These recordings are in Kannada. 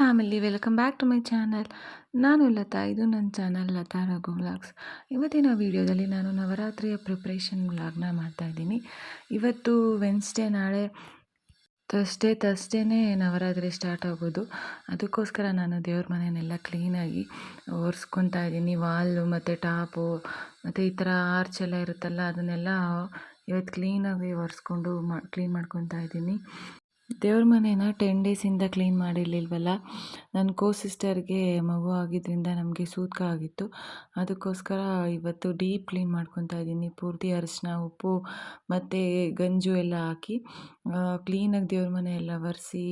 Family welcome back to my channel ನಾನು ಲತಾ, ಇದು ನನ್ನ ಚಾನಲ್ ಲತಾ ರಘು ವ್ಲಾಗ್ಸ್ ಇವತ್ತಿನ ವಿಡಿಯೋದಲ್ಲಿ ನಾನು ನವರಾತ್ರಿಯ ಪ್ರಿಪ್ರೇಷನ್ ವ್ಲಾಗ್ನ ಮಾಡ್ತಾಯಿದ್ದೀನಿ ಇವತ್ತು ವೆನ್ಸ್ಡೇ ನಾಳೆ ಥರ್ಸ್ಡೇ ಥರ್ಸ್ಡೇನೇ ನವರಾತ್ರಿ ಸ್ಟಾರ್ಟ್ ಆಗೋದು. ಅದಕ್ಕೋಸ್ಕರ ನಾನು ದೇವ್ರ ಮನೆಯನ್ನೆಲ್ಲ ಕ್ಲೀನಾಗಿ ಒರೆಸ್ಕೊತಾ ಇದ್ದೀನಿ. ವಾಲು ಮತ್ತು ಟಾಪು ಮತ್ತು ಈ ಥರ ಆರ್ಚ್ ಎಲ್ಲ ಇರುತ್ತಲ್ಲ, ಅದನ್ನೆಲ್ಲ ಇವತ್ತು ಕ್ಲೀನಾಗಿ ಒರೆಸ್ಕೊಂಡು ಮಾ ಕ್ಲೀನ್ ಮಾಡ್ಕೊತಾ ಇದ್ದೀನಿ. ದೇವ್ರ ಮನೇನ ಟೆನ್ ಡೇಸಿಂದ ಕ್ಲೀನ್ ಮಾಡಿರಲಿಲ್ವಲ್ಲ? ನನ್ನ ಕೋ ಸಿಸ್ಟರ್ಗೆ ಮಗು ಆಗಿದ್ದರಿಂದ ನಮಗೆ ಸೂತ್ಕ ಆಗಿತ್ತು. ಅದಕ್ಕೋಸ್ಕರ ಇವತ್ತು ಡೀಪ್ ಕ್ಲೀನ್ ಮಾಡ್ಕೊತಾ ಇದ್ದೀನಿ. ಪೂರ್ತಿ ಅರಿಶಿನ ಉಪ್ಪು ಮತ್ತು ಗಂಜು ಎಲ್ಲ ಹಾಕಿ ಕ್ಲೀನಾಗಿ ದೇವ್ರ ಮನೆ ಎಲ್ಲ ಒರೆಸಿ,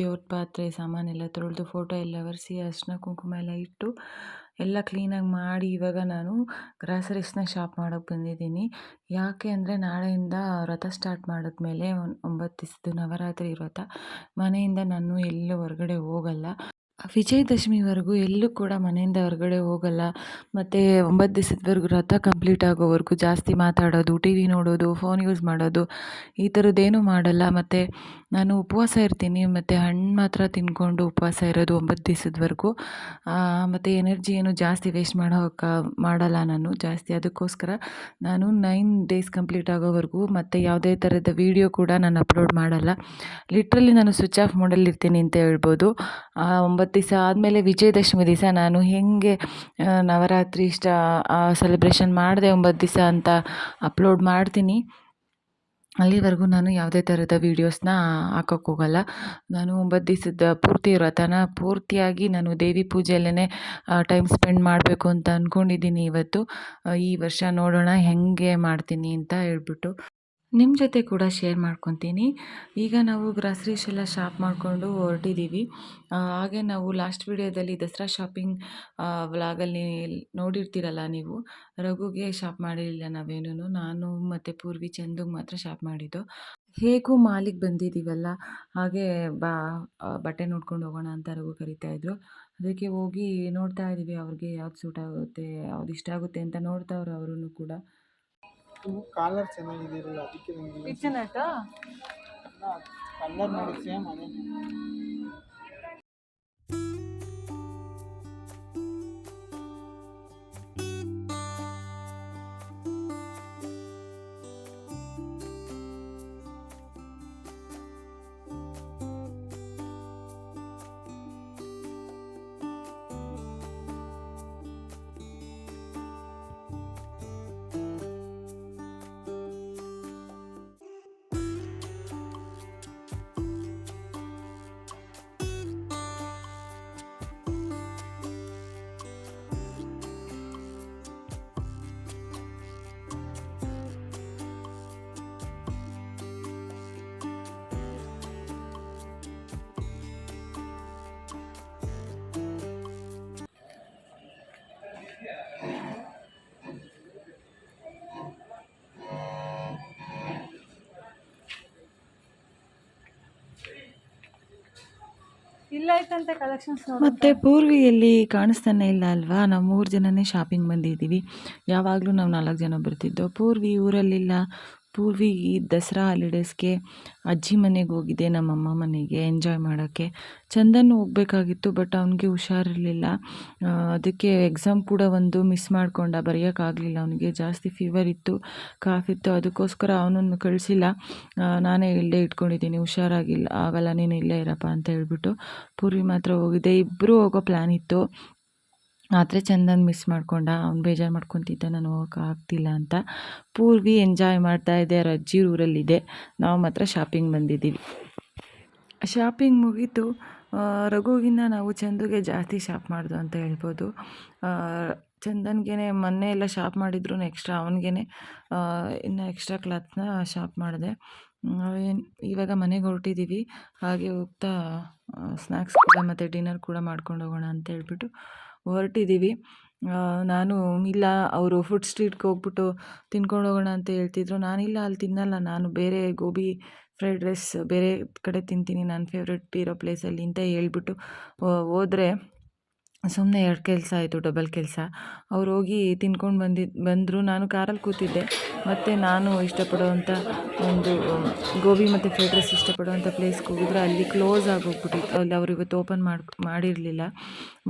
ದೇವ್ರ ಪಾತ್ರೆ ಸಾಮಾನೆಲ್ಲ ತೊಳೆದು ಫೋಟೋ ಎಲ್ಲ ಒರೆಸಿ ಅರಿಶಿನ ಕುಂಕುಮ ಎಲ್ಲ ಇಟ್ಟು ಎಲ್ಲ ಕ್ಲೀನಾಗಿ ಮಾಡಿ ಇವಾಗ ನಾನು ಗ್ರಾಸರೀಸ್ನ ಶಾಪ್ ಮಾಡೋಕ್ಕೆ ಬಂದಿದ್ದೀನಿ. ಯಾಕೆ ಅಂದರೆ ನಾಳೆಯಿಂದ ವ್ರತ ಸ್ಟಾರ್ಟ್ ಮಾಡಿದ್ಮೇಲೆ ಒಂಬತ್ತು ದಿವಸದ್ದು ನವರಾತ್ರಿ ವ್ರತ. ಮನೆಯಿಂದ ನಾನು ಎಲ್ಲೂ ಹೊರಗಡೆ ಹೋಗಲ್ಲ. ವಿಜಯದಶಮಿವರೆಗೂ ಎಲ್ಲೂ ಕೂಡ ಮನೆಯಿಂದ ಹೊರಗಡೆ ಹೋಗಲ್ಲ. ಮತ್ತು ಒಂಬತ್ತು ದಿವಸದವರೆಗೂ ರಥ ಕಂಪ್ಲೀಟ್ ಆಗೋವರೆಗೂ ಜಾಸ್ತಿ ಮಾತಾಡೋದು ಟಿ ವಿ ನೋಡೋದು ಫೋನ್ ಯೂಸ್ ಮಾಡೋದು, ಈ ಥರದ್ದೇನೂ ಮಾಡಲ್ಲ. ಮತ್ತು ನಾನು ಉಪವಾಸ ಇರ್ತೀನಿ. ಮತ್ತು ಹಣ್ಣು ಮಾತ್ರ ತಿಂದ್ಕೊಂಡು ಉಪವಾಸ ಇರೋದು ಒಂಬತ್ತು ದಿವಸದವರೆಗೂ. ಮತ್ತು ಎನರ್ಜಿ ಏನು ಜಾಸ್ತಿ ವೇಸ್ಟ್ ಮಾಡೋಕೆ, ಮಾಡಲ್ಲ ನಾನು ಜಾಸ್ತಿ. ಅದಕ್ಕೋಸ್ಕರ ನಾನು ನೈನ್ ಡೇಸ್ ಕಂಪ್ಲೀಟ್ ಆಗೋವರೆಗೂ ಮತ್ತು ಯಾವುದೇ ಥರದ ವೀಡಿಯೋ ಕೂಡ ನಾನು ಅಪ್ಲೋಡ್ ಮಾಡಲ್ಲ. ಲಿಟ್ರಲಿ ನಾನು ಸ್ವಿಚ್ ಆಫ್ ಮಾಡಲ್ಲಿರ್ತೀನಿ ಅಂತ ಹೇಳ್ಬೋದು. ಒಂಬತ್ತು ದಿವಸ ಆದಮೇಲೆ ವಿಜಯದಶಮಿ ದಿವಸ ನಾನು ಹೇಗೆ ನವರಾತ್ರಿ ಇಷ್ಟ ಸೆಲೆಬ್ರೇಷನ್ ಮಾಡಿದೆ ಒಂಬತ್ತು ದಿವಸ ಅಂತ ಅಪ್ಲೋಡ್ ಮಾಡ್ತೀನಿ. ಅಲ್ಲಿವರೆಗೂ ನಾನು ಯಾವುದೇ ಥರದ ವೀಡಿಯೋಸ್ನ ಹಾಕೋಕ್ಕೆ ಹೋಗಲ್ಲ. ನಾನು ಒಂಬತ್ತು ದಿವಸದ ಪೂರ್ತಿ ವ್ರತನ ಪೂರ್ತಿಯಾಗಿ ನಾನು ದೇವಿ ಪೂಜೆಯಲ್ಲೇ ಟೈಮ್ ಸ್ಪೆಂಡ್ ಮಾಡಬೇಕು ಅಂತ ಅಂದ್ಕೊಂಡಿದ್ದೀನಿ ಇವತ್ತು. ಈ ವರ್ಷ ನೋಡೋಣ ಹೇಗೆ ಮಾಡ್ತೀನಿ ಅಂತ ಹೇಳ್ಬಿಟ್ಟು. ನಿಮ್ಮ ಜೊತೆ ಕೂಡ ಶೇರ್ ಮಾಡ್ಕೊತೀನಿ. ಈಗ ನಾವು ಗ್ರಾಸರೀಸ್ ಎಲ್ಲ ಶಾಪ್ ಮಾಡಿಕೊಂಡು ಹೊರಟಿದ್ದೀವಿ ಹಾಗೆ ನಾವು ಲಾಸ್ಟ್ ವಿಡಿಯೋದಲ್ಲಿ ದಸರಾ ಶಾಪಿಂಗ್ ವ್ಲಾಗಲ್ಲಿ ನೋಡಿರ್ತೀರಲ್ಲ ನೀವು, ರಘುಗೆ ಶಾಪ್ ಮಾಡಿರಲಿಲ್ಲ ನಾವೇನೂ, ನಾನು ಮತ್ತು ಪೂರ್ವಿ ಚಂದು ಮಾತ್ರ ಶಾಪ್ ಮಾಡಿದ್ದು. ಹೇಗೂ ಮಾಲಿಗೆ ಬಂದಿದ್ದೀವಲ್ಲ ಹಾಗೆ ಬಾ ಬಟ್ಟೆ ನೋಡ್ಕೊಂಡು ಹೋಗೋಣ ಅಂತ ರಘು ಕರಿತಾಯಿದ್ರು ಅದಕ್ಕೆ ಹೋಗಿ ನೋಡ್ತಾ ಇದ್ದೀವಿ ಅವ್ರಿಗೆ ಯಾವ್ದು ಸೂಟ್ ಆಗುತ್ತೆ, ಯಾವ್ದು ಇಷ್ಟ ಆಗುತ್ತೆ ಅಂತ ನೋಡ್ತಾವ್ರೆ ಅವರು ಕೂಡ. ಕಾಲರ್ ಚೆನ್ನಾಗಿದೆ ಅದಕ್ಕೆ ನನಗೆ ಕಲರ್ ನೋಡಿ ಸೇಮ್ ಅದೇ. ಮತ್ತು ಪೂರ್ವಿಯಲ್ಲಿ ಕಾಣಿಸ್ತಾನೆ ಇಲ್ಲ ಅಲ್ವಾ? ನಾವು ಮೂರು ಜನನೇ ಶಾಪಿಂಗ್ ಬಂದಿದ್ದೀವಿ. ಯಾವಾಗಲೂ ನಾವು ನಾಲ್ಕು ಜನ ಬರ್ತಿದ್ದೋ. ಪೂರ್ವಿ ಊರಲ್ಲಿಲ್ಲ. ಪೂರ್ವಿ ಈ ದಸರಾ ಹಾಲಿಡೇಸ್ಗೆ ಅಜ್ಜಿ ಮನೆಗೆ ಹೋಗಿದ್ದೆ, ನಮ್ಮಮ್ಮ ಮನೆಗೆ ಎಂಜಾಯ್ ಮಾಡೋಕ್ಕೆ. ಚಂದನ್ ಹೋಗಬೇಕಾಗಿತ್ತು, ಬಟ್ ಅವನಿಗೆ ಹುಷಾರಿರಲಿಲ್ಲ. ಅದಕ್ಕೆ ಎಕ್ಸಾಮ್ ಕೂಡ ಒಂದು ಮಿಸ್ ಮಾಡ್ಕೊಂಡ, ಬರೆಯೋಕ್ಕಾಗಲಿಲ್ಲ. ಅವನಿಗೆ ಜಾಸ್ತಿ ಫೀವರ್ ಇತ್ತು, ಕಾಫ್ ಇತ್ತು, ಅದಕ್ಕೋಸ್ಕರ ಅವನನ್ನು ಕಳಿಸಿಲ್ಲ. ನಾನೇ ಇಲ್ಲೇ ಇಟ್ಕೊಂಡಿದ್ದೀನಿ, ಹುಷಾರಾಗಿಲ್ಲ, ಆಗಲ್ಲ, ನೀನು ಇಲ್ಲೇ ಇರಪ್ಪ ಅಂತ ಹೇಳ್ಬಿಟ್ಟು ಪೂರ್ವಿ ಮಾತ್ರ ಹೋಗಿದ್ದೆ. ಇಬ್ಬರು ಹೋಗೋ ಪ್ಲ್ಯಾನ್ ಇತ್ತು. ಆದರೆ ಚಂದನ್ ಮಿಸ್ ಮಾಡ್ಕೊಂಡ, ಅವ್ನು ಬೇಜಾರು ಮಾಡ್ಕೊತಿದ್ದ, ನಾನು ಹೋಗೋಕೆ ಆಗ್ತಿಲ್ಲ ಅಂತ ಪೂರ್ವಿ ಎಂಜಾಯ್ ಮಾಡ್ತಾ ಇದೆ ಅವ್ರ ಅಜ್ಜಿ ಊರಲ್ಲಿದೆ. ನಾವು ಮಾತ್ರ ಶಾಪಿಂಗ್ ಬಂದಿದ್ದೀವಿ. ಶಾಪಿಂಗ್ ಮುಗೀತು. ರಘುಗಿನ್ನ ನಾವು ಚಂದುಗೆ ಜಾಸ್ತಿ ಶಾಪ್ ಮಾಡಿದ್ವು ಅಂತ ಹೇಳ್ಬೋದು. ಚಂದನ್ಗೆ ಮೊನ್ನೆ ಎಲ್ಲ ಶಾಪ್ ಮಾಡಿದ್ರು ಎಕ್ಸ್ಟ್ರಾ ಅವನಿಗೆ ಇನ್ನು ಎಕ್ಸ್ಟ್ರಾ ಕ್ಲಾತ್ನ ಶಾಪ್ ಮಾಡಿದೆ. ಇವಾಗ ಮನೆಗೆ ಹೊರಟಿದ್ದೀವಿ ಹಾಗೆ ಹೋಗ್ತಾ ಸ್ನ್ಯಾಕ್ಸ್ ಕೂಡ ಮತ್ತು ಡಿನ್ನರ್ ಕೂಡ ಮಾಡ್ಕೊಂಡು ಹೋಗೋಣ ಅಂತ ಹೇಳ್ಬಿಟ್ಟು ಹೊರಟಿದ್ದೀವಿ. ನಾನು ಇಲ್ಲ, ಅವರು ಫುಡ್ ಸ್ಟ್ರೀಟ್ಗೆ ಹೋಗ್ಬಿಟ್ಟು ತಿನ್ಕೊಂಡು ಹೋಗೋಣ ಅಂತ ಹೇಳ್ತಿದ್ರು. ನಾನಿಲ್ಲ, ಅಲ್ಲಿ ತಿನ್ನಲ್ಲ. ನಾನು ಬೇರೆ ಗೋಬಿ ಫ್ರೈಡ್ ರೈಸ್ ಬೇರೆ ಕಡೆ ತಿಂತೀನಿ. ನನ್ನ ಫೇವ್ರೆಟ್ ಇರೋ ಪ್ಲೇಸಲ್ಲಿ ಅಂತ ಹೇಳ್ಬಿಟ್ಟು ಹೋದ್ರೆ ಸುಮ್ಮನೆ ಎರಡು ಕೆಲಸ ಆಯಿತು ಡಬಲ್ ಕೆಲಸ. ಅವ್ರು ಹೋಗಿ ತಿನ್ಕೊಂಡು ಬಂದಿದ್ದು ಬಂದರು. ನಾನು ಕಾರಲ್ಲಿ ಕೂತಿದ್ದೆ. ಮತ್ತು ನಾನು ಇಷ್ಟಪಡುವಂಥ ಒಂದು ಗೋಬಿ ಮತ್ತು ಫ್ರೈಡ್ ರೈಸ್ ಇಷ್ಟಪಡುವಂಥ ಪ್ಲೇಸ್ಗೆ ಹೋಗಿದ್ರೆ ಅಲ್ಲಿ ಕ್ಲೋಸ್ ಆಗೋಗ್ಬಿಟ್ಟಿತ್ತು. ಅಲ್ಲಿ ಅವ್ರು ಇವತ್ತು ಓಪನ್ ಮಾಡಿ, ಮಾಡಿರಲಿಲ್ಲ.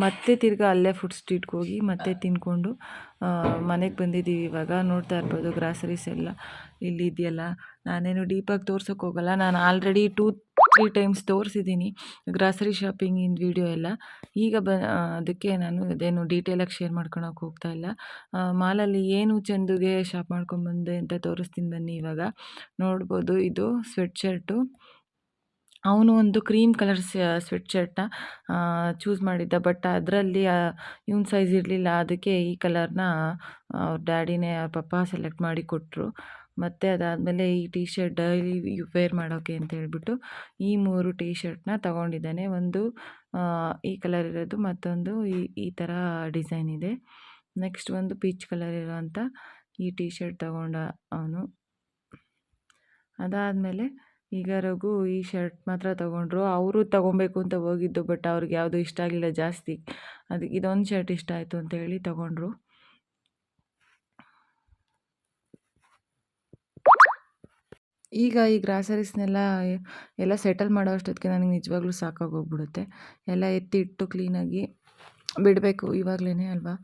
ಮತ್ತೆ ತಿರ್ಗ ಅಲ್ಲೇ ಫುಡ್ ಸ್ಟ್ರೀಟ್ಗೆ ಹೋಗಿ ಮತ್ತೆ ತಿಂದ್ಕೊಂಡು ಮನೆಗೆ ಬಂದಿದ್ದೀವಿ. ಇವಾಗ ನೋಡ್ತಾ ಇರ್ಬೋದು ಗ್ರಾಸರೀಸ್ ಎಲ್ಲ ಇಲ್ಲಿ ಇದೆಯಲ್ಲ. ನಾನೇನು ಡೀಪಾಗಿ ತೋರ್ಸೋಕ್ಕೆ ಹೋಗಲ್ಲ. ನಾನು ಆಲ್ರೆಡಿ ಟೂ ತ್ರೀ ಟೈಮ್ಸ್ ತೋರಿಸಿದ್ದೀನಿ ಗ್ರಾಸರಿ ಶಾಪಿಂಗಿನ ವೀಡಿಯೋ ಎಲ್ಲ. ಈಗ ಬ ಅದಕ್ಕೆ ನಾನು ಅದೇನು ಡೀಟೇಲಾಗಿ ಶೇರ್ ಮಾಡ್ಕೊಳಕ್ಕೆ ಹೋಗ್ತಾ ಇಲ್ಲ. ಮಾಲಲ್ಲಿ ಏನು ಚೆಂದಗೆ ಶಾಪ್ ಮಾಡ್ಕೊಂಬಂದೆ ಅಂತ ತೋರಿಸ್ತೀನಿ ಬನ್ನಿ ಇವಾಗ. ನೋಡ್ಬೋದು ಇದು ಸ್ವೆಟ್ ಶರ್ಟು ಅವನು ಒಂದು ಕ್ರೀಮ್ ಕಲರ್ ಸ್ವೆಟ್ ಶರ್ಟ್ನ ಚೂಸ್ ಮಾಡಿದ್ದ. ಬಟ್ ಅದರಲ್ಲಿ ಇವನ್ ಸೈಜ್ ಇರಲಿಲ್ಲ. ಅದಕ್ಕೆ ಈ ಕಲರ್ನ ಅವ್ರ ಡ್ಯಾಡಿನೇ ಪಪ್ಪ ಸೆಲೆಕ್ಟ್ ಮಾಡಿ ಕೊಟ್ಟರು ಮತ್ತು ಅದಾದಮೇಲೆ ಈ ಟೀ ಶರ್ಟ್ ಡೈಲಿ ವೇರ್ ಮಾಡೋಕ್ಕೆ ಅಂತ ಹೇಳ್ಬಿಟ್ಟು ಈ ಮೂರು ಟೀ ಶರ್ಟ್ನ ತೊಗೊಂಡಿದ್ದಾನೆ. ಒಂದು ಈ ಕಲರ್ ಇರೋದು, ಮತ್ತೊಂದು ಈ ಈ ಥರ ಡಿಸೈನ್ ಇದೆ. ನೆಕ್ಸ್ಟ್ ಒಂದು ಪೀಚ್ ಕಲರ್ ಇರೋವಂಥ ಈ ಟೀ ಶರ್ಟ್ ತಗೊಂಡ ಅವನು. ಅದಾದಮೇಲೆ ಈಗ ಈ ಶರ್ಟ್ ಮಾತ್ರ ತೊಗೊಂಡ್ರು. ಅವರು ತೊಗೊಬೇಕು ಅಂತ ಹೋಗಿದ್ದು ಬಟ್ ಅವ್ರಿಗೆ ಯಾವುದು ಇಷ್ಟ ಆಗಲಿಲ್ಲ ಜಾಸ್ತಿ. ಅದಕ್ಕೆ ಇದೊಂದು ಶರ್ಟ್ ಇಷ್ಟ ಆಯಿತು ಅಂತ ಹೇಳಿ ತೊಗೊಂಡ್ರು. ಈಗ ಈ ಗ್ರಾಸರೀಸ್ನೆಲ್ಲ ಎಲ್ಲ ಸೆಟಲ್ ಮಾಡೋ ಅಷ್ಟೊತ್ತಿಗೆ ನನಗೆ ನಿಜವಾಗ್ಲೂ ಸಾಕಾಗೋಗ್ಬಿಡುತ್ತೆ. ಎಲ್ಲ ಎತ್ತಿ ಇಟ್ಟು ಕ್ಲೀನಾಗಿ ಬಿಡಬೇಕು ಇವಾಗಲೇ ಅಲ್ವಾ?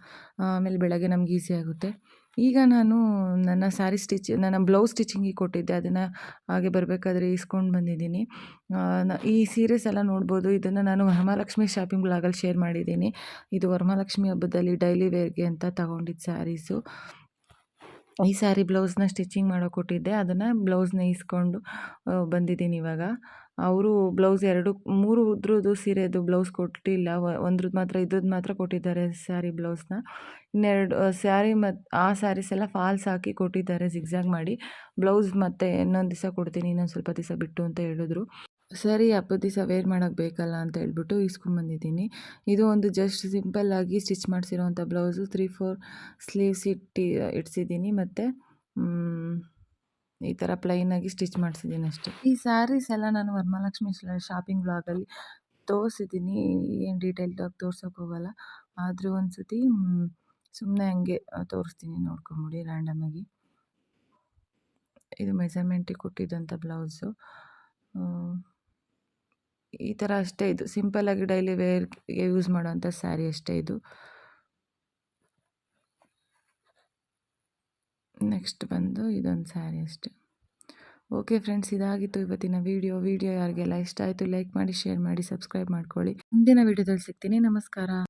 ಆಮೇಲೆ ಬೆಳಗ್ಗೆ ನಮ್ಗೆ ಈಸಿ ಆಗುತ್ತೆ. ಈಗ ನಾನು ನನ್ನ ಸ್ಯಾರಿ ಸ್ಟಿಚ್, ನನ್ನ ಬ್ಲೌಸ್ ಸ್ಟಿಚಿಂಗಿಗೆ ಕೊಟ್ಟಿದ್ದೆ. ಅದನ್ನು ಹಾಗೆ ಬರಬೇಕಾದ್ರೆ ಇಸ್ಕೊಂಡು ಬಂದಿದ್ದೀನಿ. ಈ ಸೀರೆಸ್ ಎಲ್ಲ ನೋಡ್ಬೋದು. ಇದನ್ನು ನಾನು ವರಮಹಾಲಕ್ಷ್ಮಿ ಶಾಪಿಂಗ್ ಬ್ಲಾಗಲ್ಲಿ ಶೇರ್ ಮಾಡಿದ್ದೀನಿ. ಇದು ವರಮಹಾಲಕ್ಷ್ಮಿ ಹಬ್ಬದಲ್ಲಿ ಡೈಲಿ ವೇರ್ಗೆ ಅಂತ ತಗೊಂಡಿದ್ದ ಸ್ಯಾರೀಸು. ಈ ಸ್ಯಾರಿ ಬ್ಲೌಸ್ನ ಸ್ಟಿಚಿಂಗ್ ಮಾಡೋ ಕೊಟ್ಟಿದ್ದೆ. ಅದನ್ನು ಬ್ಲೌಸ್ನ ಇಸ್ಕೊಂಡು ಬಂದಿದ್ದೀನಿ ಇವಾಗ. ಅವರು ಬ್ಲೌಸ್ ಎರಡು ಮೂರು ಉದ್ರದ್ದು ಸೀರೆದು ಬ್ಲೌಸ್ ಕೊಟ್ಟಿಲ್ಲ. ಒಂದ್ರದ್ದು ಮಾತ್ರ ಇದ್ರದ್ದು ಮಾತ್ರ ಕೊಟ್ಟಿದ್ದಾರೆ ಸ್ಯಾರಿ ಬ್ಲೌಸ್ನ. ಇನ್ನೆರಡು ಸ್ಯಾರಿ ಮತ್ತು ಆ ಸ್ಯಾರೀಸ್ ಎಲ್ಲ ಫಾಲ್ಸ್ ಹಾಕಿ ಕೊಟ್ಟಿದ್ದಾರೆ ಜಿಗ್ಜಾಗ್ ಮಾಡಿ. ಬ್ಲೌಸ್ ಮತ್ತೆ ಇನ್ನೊಂದು ದಿವಸ ಕೊಡ್ತೀನಿ, ಇನ್ನೊಂದು ಸ್ವಲ್ಪ ದಿವಸ ಬಿಟ್ಟು ಅಂತ ಹೇಳಿದ್ರು. ಸರಿ ಹಬ್ಬದ ದಿವಸ ವೇರ್ ಮಾಡೋಕ್ಕೆ ಬೇಕಲ್ಲ ಅಂತ ಹೇಳ್ಬಿಟ್ಟು ಇಸ್ಕೊಂಬಂದಿದ್ದೀನಿ ಇದು ಒಂದು ಜಸ್ಟ್ ಸಿಂಪಲ್ಲಾಗಿ ಸ್ಟಿಚ್ ಮಾಡಿಸಿರೋವಂಥ ಬ್ಲೌಸು. ತ್ರೀ, ಫೋರ್ ಸ್ಲೀವ್ಸ್ ಇಟ್ಟು, ಇಡ್ಸಿದ್ದೀನಿ ಮತ್ತು ಈ ಥರ ಪ್ಲೈನಾಗಿ ಸ್ಟಿಚ್ ಮಾಡಿಸಿದ್ದೀನಿ ಅಷ್ಟೇ. ಈ ಸ್ಯಾರೀಸ್ ಎಲ್ಲ ನಾನು ವರಮಹಾಲಕ್ಷ್ಮಿ ಶಾಪಿಂಗ್ ಬ್ಲಾಗಲ್ಲಿ ತೋರಿಸಿದ್ದೀನಿ. ಏನು ಡೀಟೇಲ್ಡಾಗಿ ತೋರ್ಸೋಕೆ ಹೋಗಲ್ಲ. ಆದರೂ ಒಂದು ಸತಿ ಸುಮ್ಮನೆ ಹಂಗೆ ತೋರಿಸ್ತೀನಿ ನೋಡ್ಕೊಂಬಿಡಿ ರ್ಯಾಂಡಮಾಗಿ ಇದು ಮೆಸರ್ಮೆಂಟಿಗೆ ಕೊಟ್ಟಿದ್ದಂಥ ಬ್ಲೌಸು. ಈ ಥರ ಅಷ್ಟೇ ಇದು. ಸಿಂಪಲ್ಲಾಗಿ ಡೈಲಿ ವೇರ್ಗೆ ಯೂಸ್ ಮಾಡುವಂಥ ಸ್ಯಾರಿ ಅಷ್ಟೇ ಇದು. ನೆಕ್ಸ್ಟ್ ಬಂದು ಇದೊಂದು ಸ್ಯಾರಿ ಅಷ್ಟೇ. ಓಕೆ ಫ್ರೆಂಡ್ಸ್ ಇದಾಗಿತ್ತು ಇವತ್ತಿನ ವೀಡಿಯೋ ವೀಡಿಯೋ ಯಾರಿಗೆಲ್ಲ ಇಷ್ಟ ಆಯಿತು ಲೈಕ್ ಮಾಡಿ ಶೇರ್ ಮಾಡಿ ಸಬ್ಸ್ಕ್ರೈಬ್ ಮಾಡ್ಕೊಳ್ಳಿ. ಮುಂದಿನ ವೀಡಿಯೋದಲ್ಲಿ ಸಿಗ್ತೀನಿ. ನಮಸ್ಕಾರ.